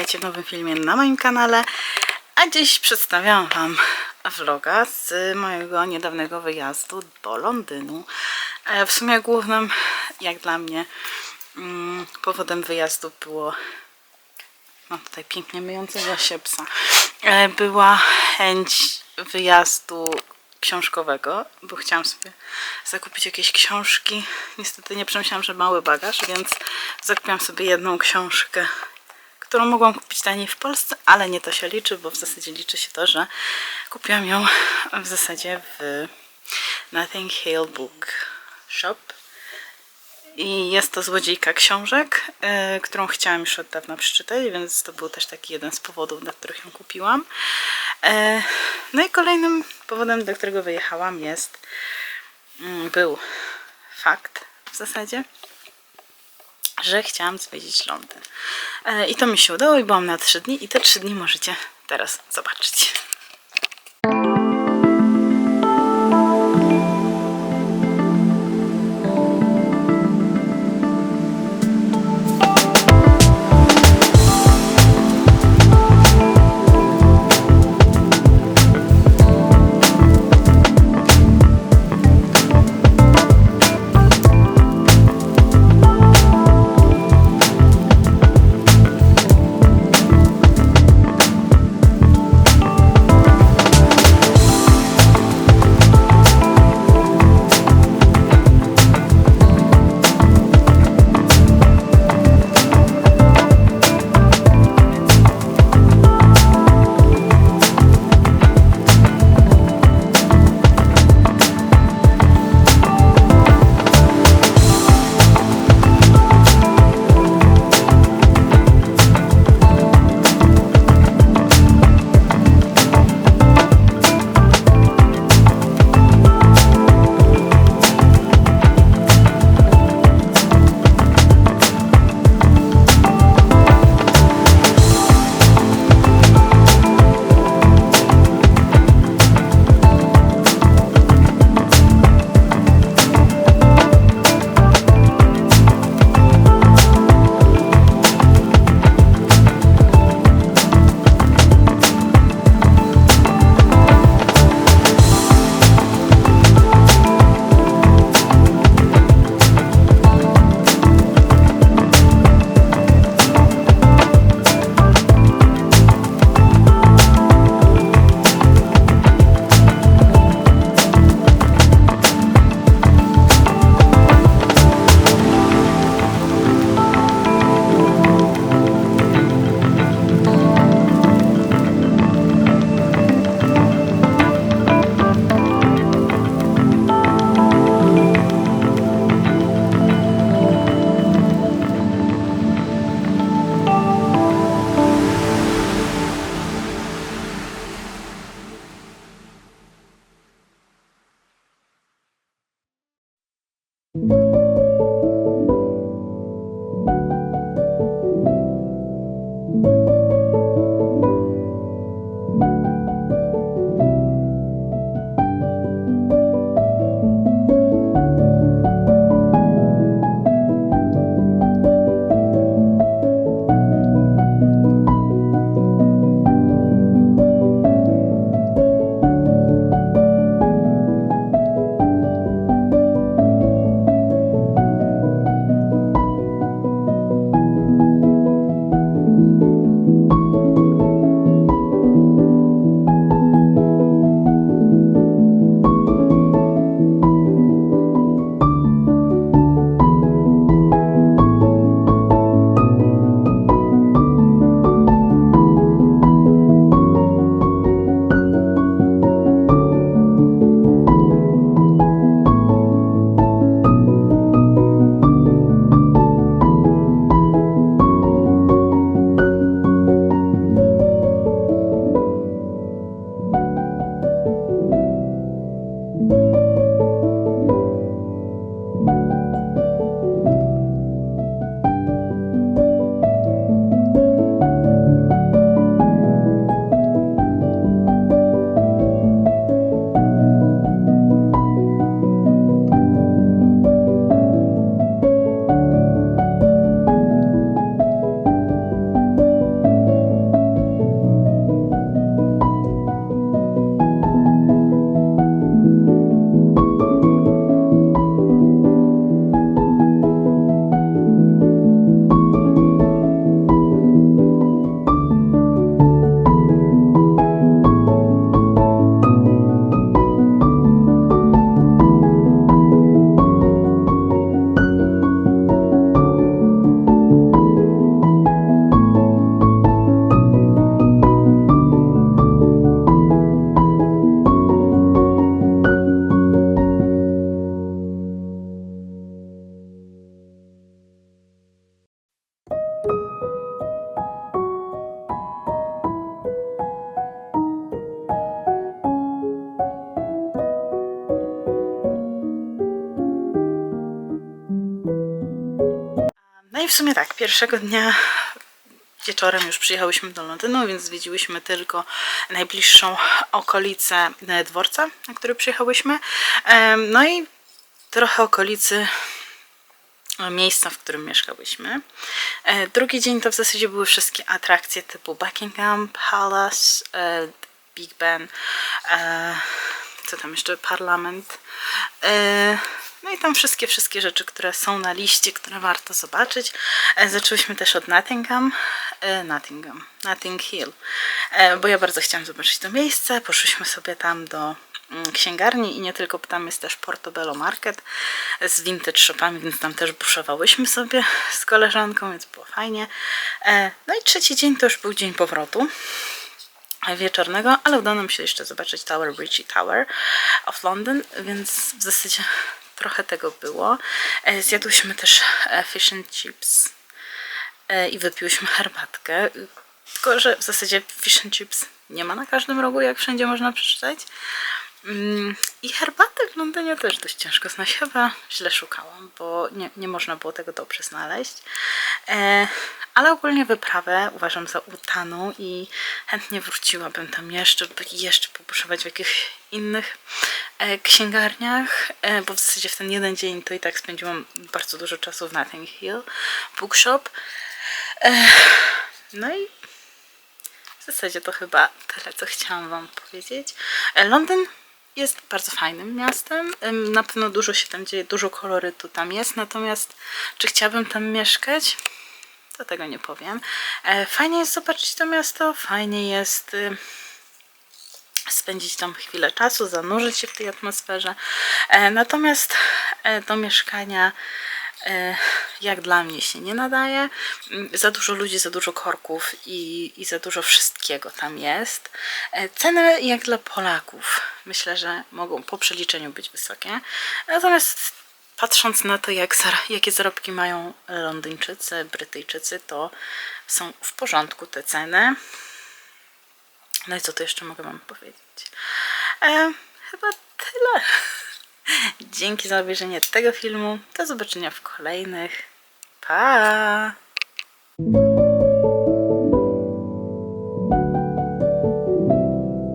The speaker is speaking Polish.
witajcie w nowym filmie na moim kanale. A dziś przedstawiam Wam vloga z mojego niedawnego wyjazdu do Londynu. E, W sumie głównym, jak dla mnie, mm, powodem wyjazdu było no tutaj pięknie myjącego się psa, e, była chęć wyjazdu książkowego, bo chciałam sobie zakupić jakieś książki. Niestety nie przemyślałam, że mały bagaż, więc zakupiłam sobie jedną książkę, którą mogłam kupić taniej w Polsce, ale nie to się liczy, bo w zasadzie liczy się to, że kupiłam ją w zasadzie w Nothing Hill Book Shop. I jest to złodziejka książek, y, którą chciałam już od dawna przeczytać, więc to był też taki jeden z powodów, dla których ją kupiłam. E, no i kolejnym powodem, dla którego wyjechałam jest, mm, był fakt w zasadzie, że chciałam zwiedzić Londyn. E, I to mi się udało i byłam na trzy dni i te trzy dni możecie teraz zobaczyć. Sumie tak, pierwszego dnia wieczorem już przyjechałyśmy do Londynu, więc zwiedziłyśmy tylko najbliższą okolicę dworca, na który przyjechałyśmy. No i trochę okolicy e, miejsca, w którym mieszkałyśmy. E, Drugi dzień to w zasadzie były wszystkie atrakcje typu Buckingham Palace, e, Big Ben, co tam jeszcze, Parlament. No i tam wszystkie, wszystkie rzeczy, które są na liście, które warto zobaczyć. E, Zaczęłyśmy też od Nottingham, e, Nottingham, Notting Hill, e, bo ja bardzo chciałam zobaczyć to miejsce. Poszłyśmy sobie tam do mm, księgarni i nie tylko, bo tam jest też Portobello Market z vintage shopami, więc tam też buszowałyśmy sobie z koleżanką, więc było fajnie. No i trzeci dzień to już był dzień powrotu wieczornego, ale udało nam się jeszcze zobaczyć Tower Bridge i Tower of London, więc w zasadzie trochę tego było. E, Zjadłyśmy też e, fish and chips e, i wypiłyśmy herbatkę, tylko że w zasadzie fish and chips nie ma na każdym rogu, jak wszędzie można przeczytać. Mm, I herbatę w Londynie też dość ciężko znaleźć. Źle szukałam, bo nie, nie można było tego dobrze znaleźć. Ale ogólnie wyprawę uważam za udaną i chętnie wróciłabym tam jeszcze, by jeszcze popuszować w jakichś innych księgarniach, e, bo w zasadzie w ten jeden dzień to i tak spędziłam bardzo dużo czasu w Notting Hill Bookshop. E, no i w zasadzie to chyba tyle, co chciałam Wam powiedzieć. E, Londyn jest bardzo fajnym miastem. Na pewno dużo się tam dzieje, dużo kolorytu tam jest. Natomiast czy chciałabym tam mieszkać? To tego nie powiem. E, Fajnie jest zobaczyć to miasto, fajnie jest y, spędzić tam chwilę czasu, zanurzyć się w tej atmosferze. E, Natomiast e, do mieszkania e, jak dla mnie się nie nadaje. Mm, Za dużo ludzi, za dużo korków i, i za dużo wszystkiego tam jest. Ceny jak dla Polaków myślę, że mogą po przeliczeniu być wysokie. Natomiast patrząc na to, jak, jakie zarobki mają Londyńczycy, Brytyjczycy, to są w porządku te ceny. No i co tu jeszcze mogę Wam powiedzieć? E, chyba tyle. Dzięki za obejrzenie tego filmu. Do zobaczenia w kolejnych. Pa!